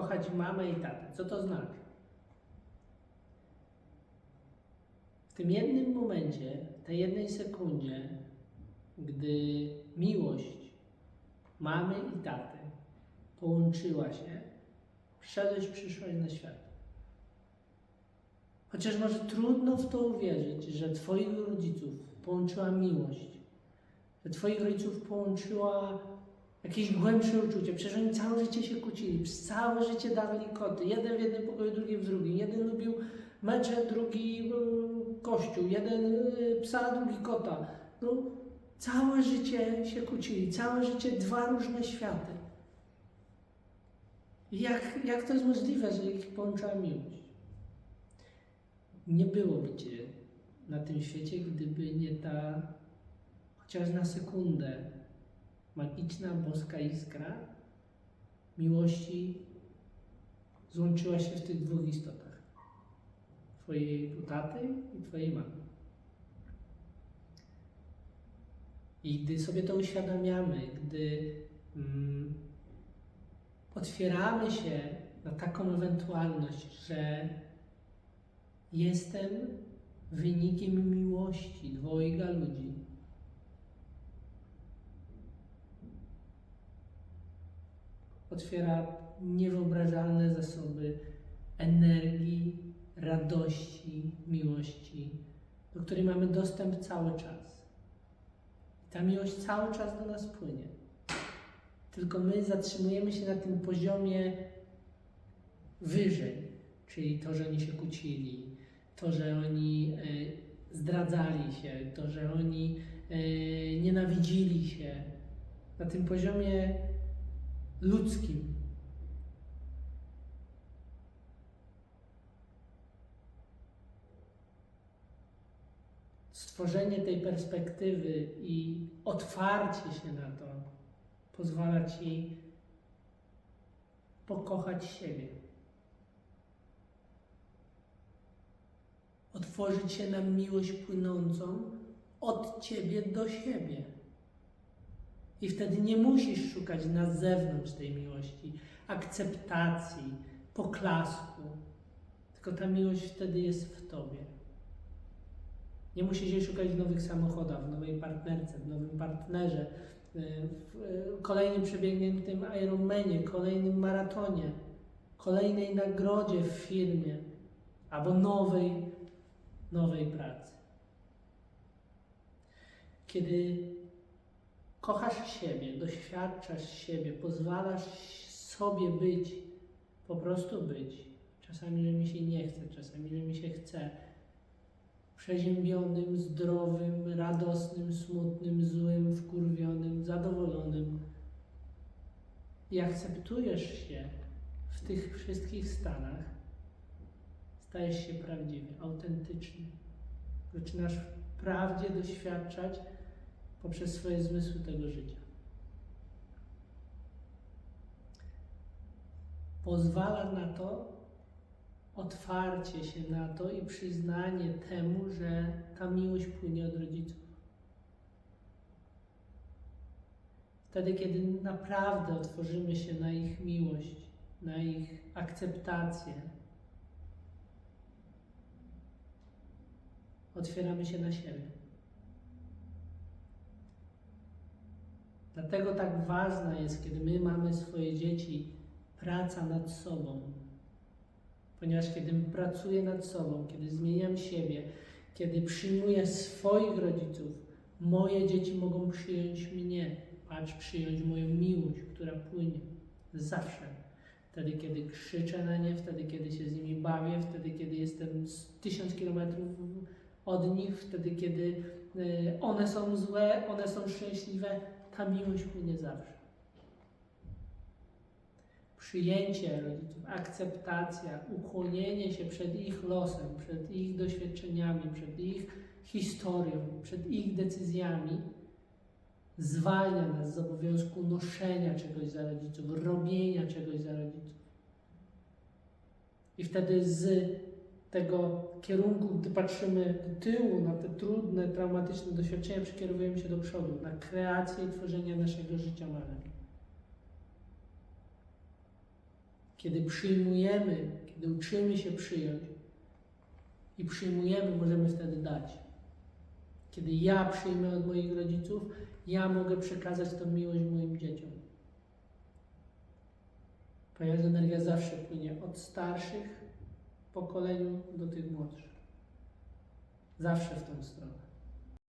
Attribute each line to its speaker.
Speaker 1: kochać mamę i tatę. Co to znaczy? W tym jednym momencie, tej jednej sekundzie, gdy miłość mamy i taty połączyła się, wszedłeś, przyszłaś na świat. Chociaż może trudno w to uwierzyć, że Twoich rodziców połączyła miłość, że Twoich rodziców połączyła jakieś głębsze uczucie. Przecież oni całe życie się kłócili, całe życie dawali koty. Jeden w jednym pokoju, drugi w drugim. Jeden lubił mecze, drugi y, kościół. Jeden y, psa, drugi kota. No, całe życie się kłócili, całe życie dwa różne światy. Jak, jak to jest możliwe, że ich połączyła miłość? Nie byłoby Cię na tym świecie, gdyby nie ta chociaż na sekundę magiczna, boska iskra miłości złączyła się w tych dwóch istotach. Twojej taty i Twojej mamy. I gdy sobie to uświadamiamy, gdy mm, otwieramy się na taką ewentualność, że jestem wynikiem miłości dwojga ludzi, otwiera niewyobrażalne zasoby energii, radości, miłości, do której mamy dostęp cały czas. I ta miłość cały czas do nas płynie. Tylko my zatrzymujemy się na tym poziomie wyżej, czyli to, że oni się kłócili, to, że oni e, zdradzali się, to, że oni e, nienawidzili się. Na tym poziomie ludzkim. Stworzenie tej perspektywy i otwarcie się na to pozwala ci pokochać siebie. Otworzyć się na miłość płynącą od ciebie do siebie. I wtedy nie musisz szukać na zewnątrz tej miłości, akceptacji, poklasku, tylko ta miłość wtedy jest w tobie. Nie musisz jej szukać w nowych samochodach, w nowej partnerce, w nowym partnerze, w kolejnym przebiegniętym Ironmanie, kolejnym maratonie, kolejnej nagrodzie w firmie albo nowej, nowej pracy. Kiedy kochasz siebie, doświadczasz siebie, pozwalasz sobie być, po prostu być. Czasami, że mi się nie chce, czasami, że mi się chce. Przeziębionym, zdrowym, radosnym, smutnym, złym, wkurwionym, zadowolonym. I akceptujesz się w tych wszystkich stanach, stajesz się prawdziwy, autentyczny. Zaczynasz prawdzie doświadczać poprzez swoje zmysły tego życia. Pozwala na to otwarcie się na to i przyznanie temu, że ta miłość płynie od rodziców. Wtedy, kiedy naprawdę otworzymy się na ich miłość, na ich akceptację, otwieramy się na siebie. Dlatego tak ważna jest, kiedy my mamy swoje dzieci, praca nad sobą. Ponieważ kiedy pracuję nad sobą, kiedy zmieniam siebie, kiedy przyjmuję swoich rodziców, moje dzieci mogą przyjąć mnie. Patrz, przyjąć moją miłość, która płynie. Zawsze. Wtedy, kiedy krzyczę na nie, wtedy, kiedy się z nimi bawię, wtedy, kiedy jestem tysiąc kilometrów od nich, wtedy, kiedy y, one są złe, one są szczęśliwe, ta miłość płynie zawsze. Przyjęcie rodziców, akceptacja, ukłonienie się przed ich losem, przed ich doświadczeniami, przed ich historią, przed ich decyzjami zwalnia nas z obowiązku noszenia czegoś za rodziców, robienia czegoś za rodziców. I wtedy z tego kierunku, gdy patrzymy do tyłu na te trudne, traumatyczne doświadczenia, przekierowujemy się do przodu, na kreację i tworzenie naszego życia marzeń. Kiedy przyjmujemy, kiedy uczymy się przyjąć i przyjmujemy, możemy wtedy dać. Kiedy ja przyjmę od moich rodziców, ja mogę przekazać tą miłość moim dzieciom. Ponieważ energia zawsze płynie od starszych pokoleniu do tych młodszych. Zawsze w tą stronę.